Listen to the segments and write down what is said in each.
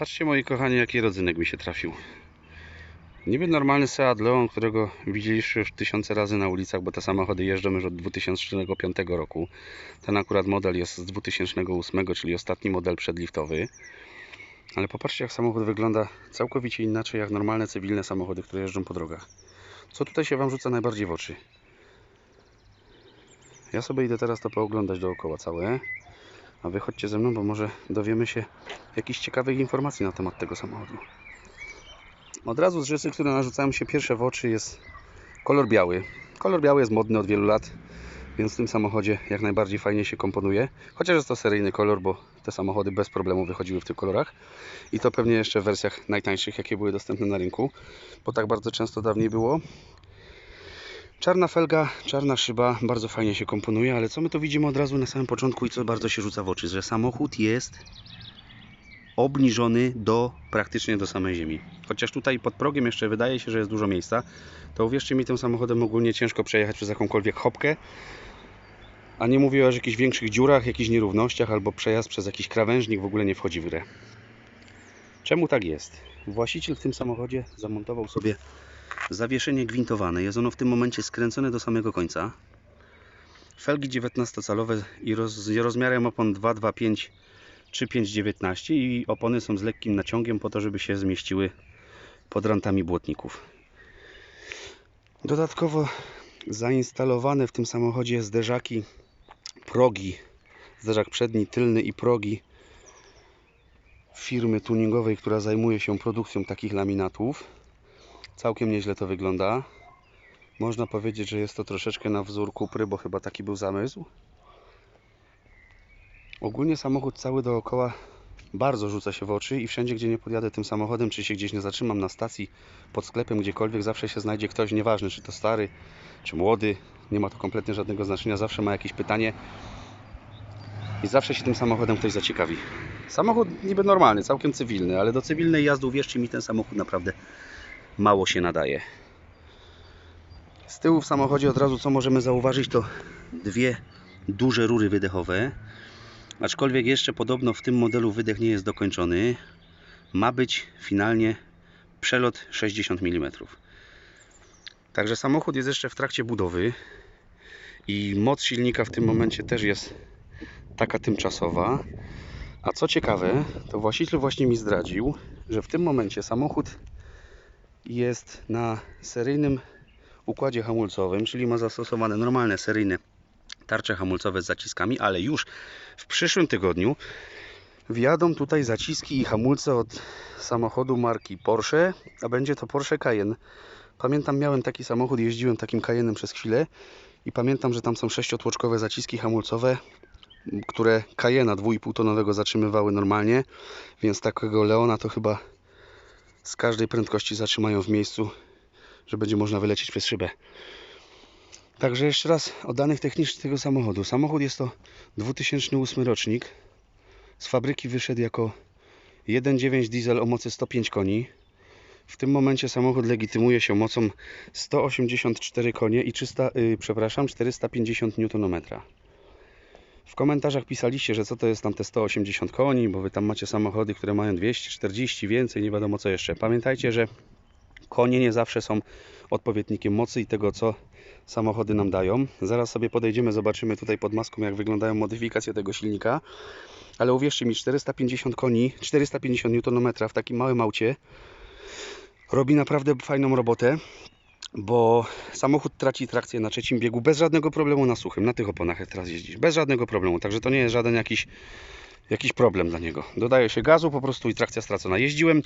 Patrzcie moi kochani, jaki rodzynek mi się trafił. Niby normalny Seat Leon, którego widzieliście już tysiące razy na ulicach, bo te samochody jeżdżą już od 2005 roku. Ten akurat model jest z 2008, czyli ostatni model przedliftowy. Ale popatrzcie, jak samochód wygląda całkowicie inaczej, jak normalne cywilne samochody, które jeżdżą po drogach. Co tutaj się Wam rzuca najbardziej w oczy? Ja sobie idę teraz to pooglądać dookoła całe. A wy chodźcie ze mną, bo może dowiemy się jakichś ciekawych informacji na temat tego samochodu. Od razu z rzeczy, które narzucają się pierwsze w oczy jest kolor biały. Kolor biały jest modny od wielu lat, więc w tym samochodzie jak najbardziej fajnie się komponuje. Chociaż jest to seryjny kolor, bo te samochody bez problemu wychodziły w tych kolorach. I to pewnie jeszcze w wersjach najtańszych, jakie były dostępne na rynku, bo tak bardzo często dawniej było. Czarna felga, czarna szyba, bardzo fajnie się komponuje, ale co my to widzimy od razu na samym początku i co bardzo się rzuca w oczy, że samochód jest obniżony do praktycznie do samej ziemi. Chociaż tutaj pod progiem jeszcze wydaje się, że jest dużo miejsca, to uwierzcie mi, tym samochodem ogólnie ciężko przejechać przez jakąkolwiek hopkę, a nie mówię o jakichś większych dziurach, jakichś nierównościach albo przejazd przez jakiś krawężnik w ogóle nie wchodzi w grę. Czemu tak jest? Właściciel w tym samochodzie zamontował sobie zawieszenie gwintowane. Jest ono w tym momencie skręcone do samego końca. Felgi 19-calowe i roz, rozmiarem opon 225 czy 519 i opony są z lekkim naciągiem po to, żeby się zmieściły pod rantami błotników. Dodatkowo zainstalowane w tym samochodzie zderzaki, progi, zderzak przedni, tylny i progi firmy tuningowej, która zajmuje się produkcją takich laminatów. Całkiem nieźle to wygląda. Można powiedzieć, że jest to troszeczkę na wzór Kupry, bo chyba taki był zamysł. Ogólnie samochód cały dookoła bardzo rzuca się w oczy i wszędzie, gdzie nie podjadę tym samochodem, czy się gdzieś nie zatrzymam na stacji, pod sklepem, gdziekolwiek, zawsze się znajdzie ktoś, nieważne czy to stary, czy młody, nie ma to kompletnie żadnego znaczenia, zawsze ma jakieś pytanie i zawsze się tym samochodem ktoś zaciekawi. Samochód niby normalny, całkiem cywilny, ale do cywilnej jazdy, uwierzcie mi, ten samochód naprawdę mało się nadaje. Z tyłu w samochodzie od razu co możemy zauważyć to dwie duże rury wydechowe. Aczkolwiek jeszcze podobno w tym modelu wydech nie jest dokończony. Ma być finalnie przelot 60 mm. Także samochód jest jeszcze w trakcie budowy i moc silnika w tym momencie też jest taka tymczasowa. A co ciekawe, to właściciel właśnie mi zdradził, że w tym momencie samochód jest na seryjnym układzie hamulcowym, czyli ma zastosowane normalne seryjne tarcze hamulcowe z zaciskami, ale już w przyszłym tygodniu wjadą tutaj zaciski i hamulce od samochodu marki Porsche, a będzie to Porsche Cayenne. Pamiętam, miałem taki samochód, jeździłem takim Cayennem przez chwilę i pamiętam, że tam są sześciotłoczkowe zaciski hamulcowe, które Cayena 2,5 tonowego zatrzymywały normalnie, więc takiego Leona to chyba z każdej prędkości zatrzymają w miejscu, że będzie można wylecieć przez szybę. Także jeszcze raz o danych technicznych tego samochodu. Samochód jest to 2008 rocznik. Z fabryki wyszedł jako 1.9 diesel o mocy 105 koni. W tym momencie samochód legitymuje się mocą 184 konie i 300, yy, przepraszam, 450 Nm. W komentarzach pisaliście, że co to jest tam te 180 koni, bo wy tam macie samochody, które mają 240 więcej, nie wiadomo co jeszcze. Pamiętajcie, że konie nie zawsze są odpowiednikiem mocy i tego, co samochody nam dają. Zaraz sobie podejdziemy, zobaczymy tutaj pod maską, jak wyglądają modyfikacje tego silnika. Ale uwierzcie mi, 450 koni, 450 Nm w takim małym aucie robi naprawdę fajną robotę, bo samochód traci trakcję na trzecim biegu bez żadnego problemu na suchym, na tych oponach teraz jeździć, bez żadnego problemu, także to nie jest żaden jakiś jakiś problem dla niego. Dodaje się gazu po prostu i trakcja stracona. Jeździłem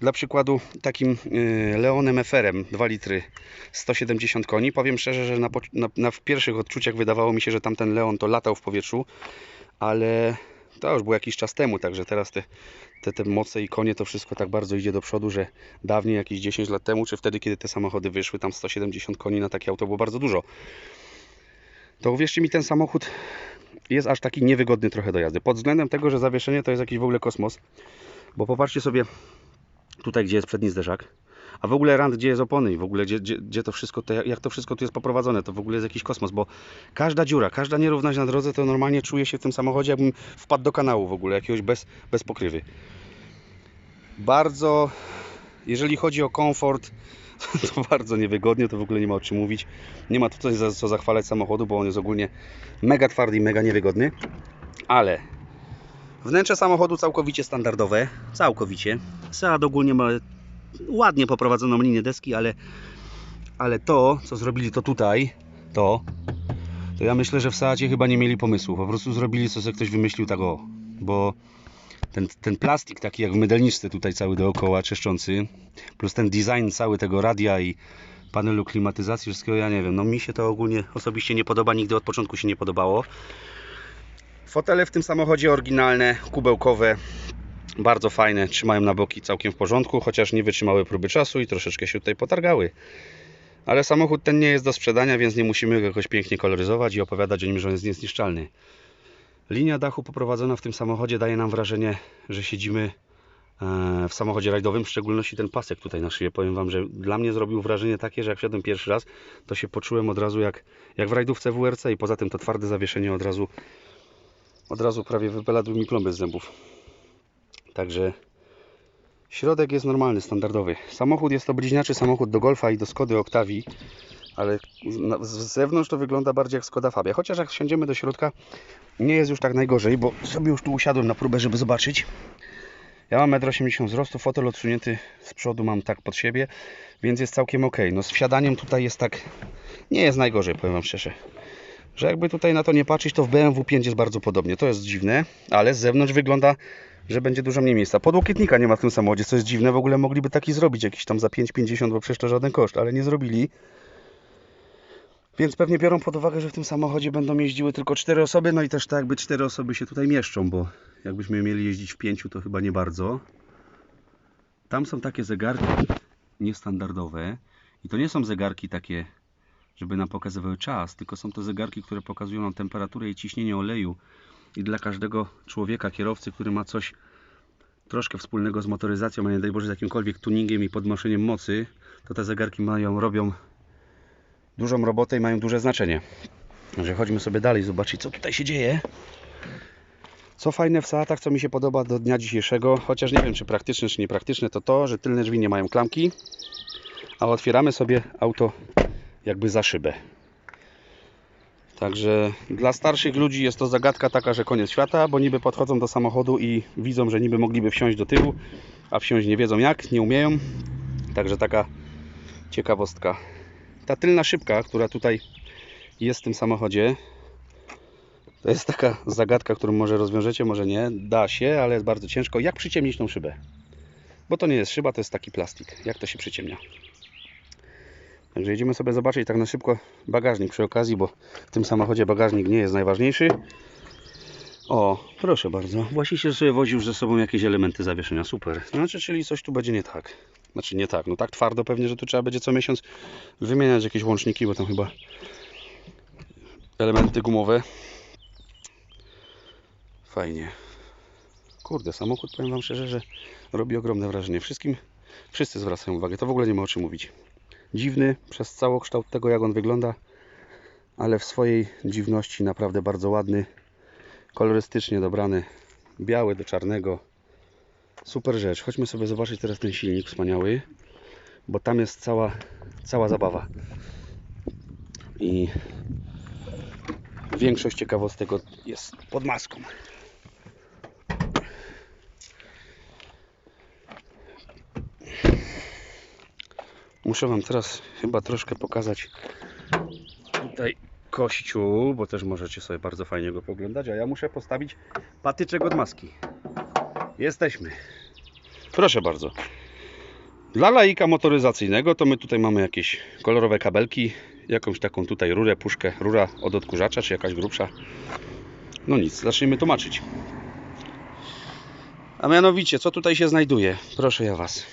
dla przykładu takim y, Leonem FR-em 2 litry 170 koni. Powiem szczerze, że na, na, na pierwszych odczuciach wydawało mi się, że tamten Leon to latał w powietrzu, ale to już było jakiś czas temu, także teraz te, te, te moce i konie to wszystko tak bardzo idzie do przodu, że dawniej, jakieś 10 lat temu, czy wtedy, kiedy te samochody wyszły, tam 170 koni na takie auto było bardzo dużo. To uwierzcie mi, ten samochód jest aż taki niewygodny trochę do jazdy. Pod względem tego, że zawieszenie to jest jakiś w ogóle kosmos. Bo popatrzcie sobie tutaj, gdzie jest przedni zderzak. A w ogóle rand, gdzie jest opony i w ogóle gdzie, gdzie, gdzie to wszystko, to jak to wszystko tu jest poprowadzone, to w ogóle jest jakiś kosmos, bo każda dziura, każda nierówność na drodze, to normalnie czuję się w tym samochodzie, jakbym wpadł do kanału w ogóle, jakiegoś bez, bez pokrywy. Bardzo, jeżeli chodzi o komfort, to bardzo niewygodnie, to w ogóle nie ma o czym mówić. Nie ma tutaj za co zachwalać samochodu, bo on jest ogólnie mega twardy i mega niewygodny. Ale wnętrze samochodu całkowicie standardowe, całkowicie. Seat ogólnie ma ładnie poprowadzoną linię deski, ale, ale to, co zrobili to tutaj, to, to ja myślę, że w Seacie chyba nie mieli pomysłu. Po prostu zrobili, co sobie ktoś wymyślił tak o, bo ten, ten plastik taki jak w mydelniczce tutaj cały dookoła czyszczący, plus ten design cały tego radia i panelu klimatyzacji, wszystkiego, ja nie wiem, no mi się to ogólnie osobiście nie podoba, nigdy od początku się nie podobało. Fotele w tym samochodzie oryginalne, kubełkowe, bardzo fajne, trzymają na boki całkiem w porządku, chociaż nie wytrzymały próby czasu i troszeczkę się tutaj potargały. Ale samochód ten nie jest do sprzedania, więc nie musimy go jakoś pięknie koloryzować i opowiadać o nim, że on jest niezniszczalny. Linia dachu poprowadzona w tym samochodzie daje nam wrażenie, że siedzimy e, w samochodzie rajdowym, w szczególności ten pasek tutaj na szyję. Powiem Wam, że dla mnie zrobił wrażenie takie, że jak wsiadłem pierwszy raz, to się poczułem od razu jak, jak w rajdówce WRC i poza tym to twarde zawieszenie od razu od razu prawie wypeladły mi plomby z zębów. Także środek jest normalny, standardowy. Samochód jest to bliźniaczy samochód do Golfa i do Skody Octavii, ale z- z zewnątrz to wygląda bardziej jak Skoda Fabia. Chociaż jak wsiądziemy do środka, nie jest już tak najgorzej, bo sobie już tu usiadłem na próbę, żeby zobaczyć. Ja mam 1,80 m wzrostu, fotel odsunięty z przodu mam tak pod siebie, więc jest całkiem ok. No z wsiadaniem tutaj jest tak, nie jest najgorzej, powiem Wam szczerze. Że jakby tutaj na to nie patrzeć, to w BMW 5 jest bardzo podobnie. To jest dziwne, ale z zewnątrz wygląda, że będzie dużo mniej miejsca. Podłokietnika nie ma w tym samochodzie, co jest dziwne. W ogóle mogliby taki zrobić, jakiś tam za 5,50, bo przecież to żaden koszt, ale nie zrobili. Więc pewnie biorą pod uwagę, że w tym samochodzie będą jeździły tylko 4 osoby, no i też tak jakby 4 osoby się tutaj mieszczą, bo jakbyśmy mieli jeździć w 5, to chyba nie bardzo. Tam są takie zegarki niestandardowe i to nie są zegarki takie, żeby nam pokazywały czas, tylko są to zegarki, które pokazują nam temperaturę i ciśnienie oleju i dla każdego człowieka, kierowcy, który ma coś troszkę wspólnego z motoryzacją, a nie daj Boże z jakimkolwiek tuningiem i podnoszeniem mocy, to te zegarki mają, robią dużą robotę i mają duże znaczenie. Także chodźmy sobie dalej, zobaczyć co tutaj się dzieje. Co fajne w Seatach, co mi się podoba do dnia dzisiejszego, chociaż nie wiem czy praktyczne czy niepraktyczne, to to, że tylne drzwi nie mają klamki, a otwieramy sobie auto jakby za szybę. Także dla starszych ludzi jest to zagadka taka, że koniec świata, bo niby podchodzą do samochodu i widzą, że niby mogliby wsiąść do tyłu, a wsiąść nie wiedzą jak, nie umieją. Także taka ciekawostka. Ta tylna szybka, która tutaj jest w tym samochodzie, to jest taka zagadka, którą może rozwiążecie, może nie. Da się, ale jest bardzo ciężko. Jak przyciemnić tą szybę? Bo to nie jest szyba, to jest taki plastik. Jak to się przyciemnia? Także jedziemy sobie zobaczyć tak na szybko bagażnik przy okazji, bo w tym samochodzie bagażnik nie jest najważniejszy. O, proszę bardzo. Właściciel sobie woził ze sobą jakieś elementy zawieszenia. Super. Znaczy, czyli coś tu będzie nie tak. Znaczy nie tak, no tak twardo pewnie, że tu trzeba będzie co miesiąc wymieniać jakieś łączniki, bo tam chyba elementy gumowe. Fajnie. Kurde, samochód powiem Wam szczerze, że robi ogromne wrażenie. Wszystkim, wszyscy zwracają uwagę. To w ogóle nie ma o czym mówić. Dziwny przez całokształt tego, jak on wygląda, ale w swojej dziwności naprawdę bardzo ładny. Kolorystycznie dobrany. Biały do czarnego. Super rzecz. Chodźmy sobie zobaczyć teraz ten silnik wspaniały, bo tam jest cała, cała zabawa. I większość ciekawostek jest pod maską. Muszę Wam teraz chyba troszkę pokazać tutaj kościół, bo też możecie sobie bardzo fajnie go poglądać, a ja muszę postawić patyczek od maski. Jesteśmy. Proszę bardzo. Dla laika motoryzacyjnego to my tutaj mamy jakieś kolorowe kabelki, jakąś taką tutaj rurę, puszkę, rura od odkurzacza, czy jakaś grubsza. No nic, zacznijmy tłumaczyć. A mianowicie, co tutaj się znajduje? Proszę ja Was.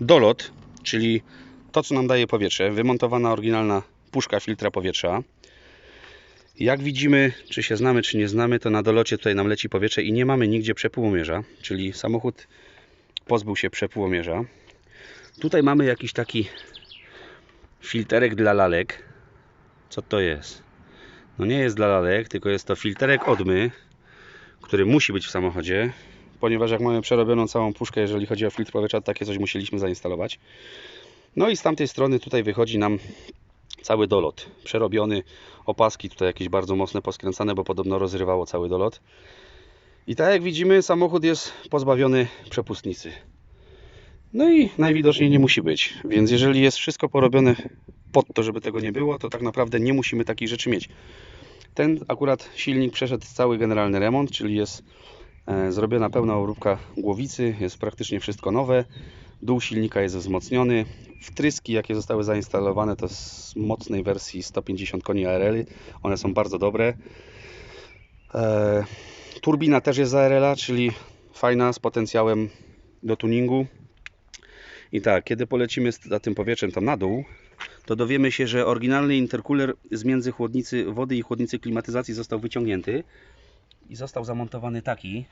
Dolot, czyli to, co nam daje powietrze, wymontowana oryginalna puszka filtra powietrza. Jak widzimy, czy się znamy, czy nie znamy, to na dolocie tutaj nam leci powietrze i nie mamy nigdzie przepłomierza, czyli samochód pozbył się przepłomierza. Tutaj mamy jakiś taki filterek dla lalek. Co to jest? No nie jest dla lalek, tylko jest to filterek odmy, który musi być w samochodzie. Ponieważ jak mamy przerobioną całą puszkę, jeżeli chodzi o filtr powietrza, takie coś musieliśmy zainstalować. No i z tamtej strony tutaj wychodzi nam cały dolot. Przerobiony, opaski tutaj jakieś bardzo mocne poskręcane, bo podobno rozrywało cały dolot. I tak jak widzimy, samochód jest pozbawiony przepustnicy. No i najwidoczniej nie musi być. Więc jeżeli jest wszystko porobione pod to, żeby tego nie było, to tak naprawdę nie musimy takich rzeczy mieć. Ten akurat silnik przeszedł cały generalny remont, czyli jest zrobiona pełna obróbka głowicy, jest praktycznie wszystko nowe. Dół silnika jest wzmocniony. Wtryski, jakie zostały zainstalowane, to z mocnej wersji 150 koni ARL. One są bardzo dobre. E, turbina też jest z ARL, czyli fajna, z potencjałem do tuningu. I tak, kiedy polecimy za tym powietrzem tam na dół, to dowiemy się, że oryginalny intercooler z między chłodnicy wody i chłodnicy klimatyzacji został wyciągnięty i został zamontowany taki.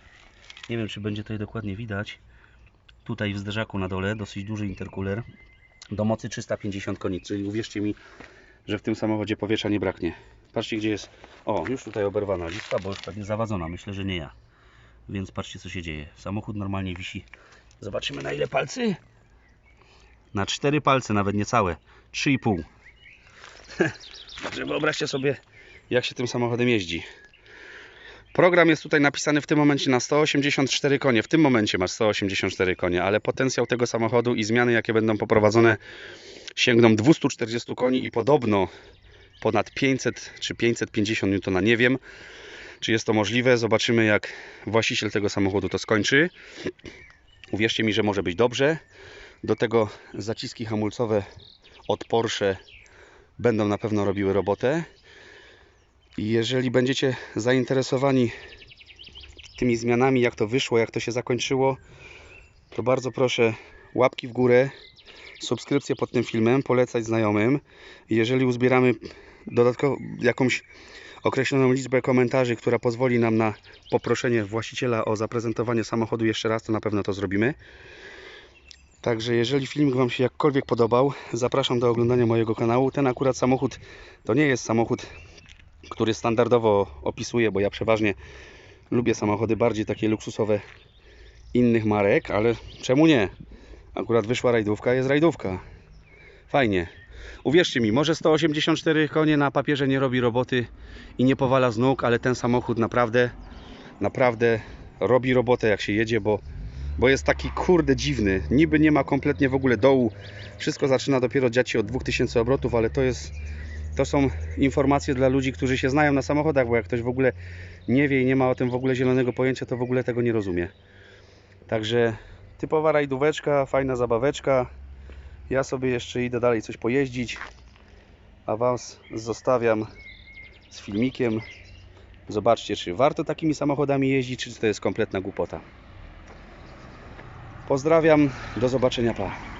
Nie wiem, czy będzie tutaj dokładnie widać. Tutaj w zderzaku na dole dosyć duży intercooler do mocy 350 koni, czyli uwierzcie mi, że w tym samochodzie powietrza nie braknie. Patrzcie, gdzie jest. O, już tutaj oberwana lista, bo już pewnie zawadzona. Myślę, że nie ja. Więc patrzcie, co się dzieje. Samochód normalnie wisi. Zobaczymy, na ile palcy. Na cztery palce, nawet niecałe. 3,5. Także wyobraźcie sobie, jak się tym samochodem jeździ. Program jest tutaj napisany w tym momencie na 184 konie. W tym momencie masz 184 konie, ale potencjał tego samochodu i zmiany, jakie będą poprowadzone, sięgną 240 koni i podobno ponad 500 czy 550 N. Nie wiem, czy jest to możliwe. Zobaczymy, jak właściciel tego samochodu to skończy. Uwierzcie mi, że może być dobrze. Do tego zaciski hamulcowe od Porsche będą na pewno robiły robotę. Jeżeli będziecie zainteresowani tymi zmianami, jak to wyszło, jak to się zakończyło, to bardzo proszę łapki w górę, subskrypcję pod tym filmem, polecać znajomym. Jeżeli uzbieramy dodatkowo jakąś określoną liczbę komentarzy, która pozwoli nam na poproszenie właściciela o zaprezentowanie samochodu jeszcze raz, to na pewno to zrobimy. Także jeżeli filmik Wam się jakkolwiek podobał, zapraszam do oglądania mojego kanału. Ten akurat samochód to nie jest samochód, który standardowo opisuję, bo ja przeważnie lubię samochody bardziej takie luksusowe innych marek, ale czemu nie? Akurat wyszła rajdówka, jest rajdówka. Fajnie. Uwierzcie mi, może 184 konie na papierze nie robi roboty i nie powala z nóg, ale ten samochód naprawdę, naprawdę robi robotę jak się jedzie, bo bo jest taki kurde dziwny. Niby nie ma kompletnie w ogóle dołu. Wszystko zaczyna dopiero dziać się od 2000 obrotów, ale to jest to są informacje dla ludzi, którzy się znają na samochodach, bo jak ktoś w ogóle nie wie i nie ma o tym w ogóle zielonego pojęcia, to w ogóle tego nie rozumie. Także typowa rajdóweczka, fajna zabaweczka. Ja sobie jeszcze idę dalej coś pojeździć, a Was zostawiam z filmikiem. Zobaczcie, czy warto takimi samochodami jeździć, czy to jest kompletna głupota. Pozdrawiam, do zobaczenia, pa.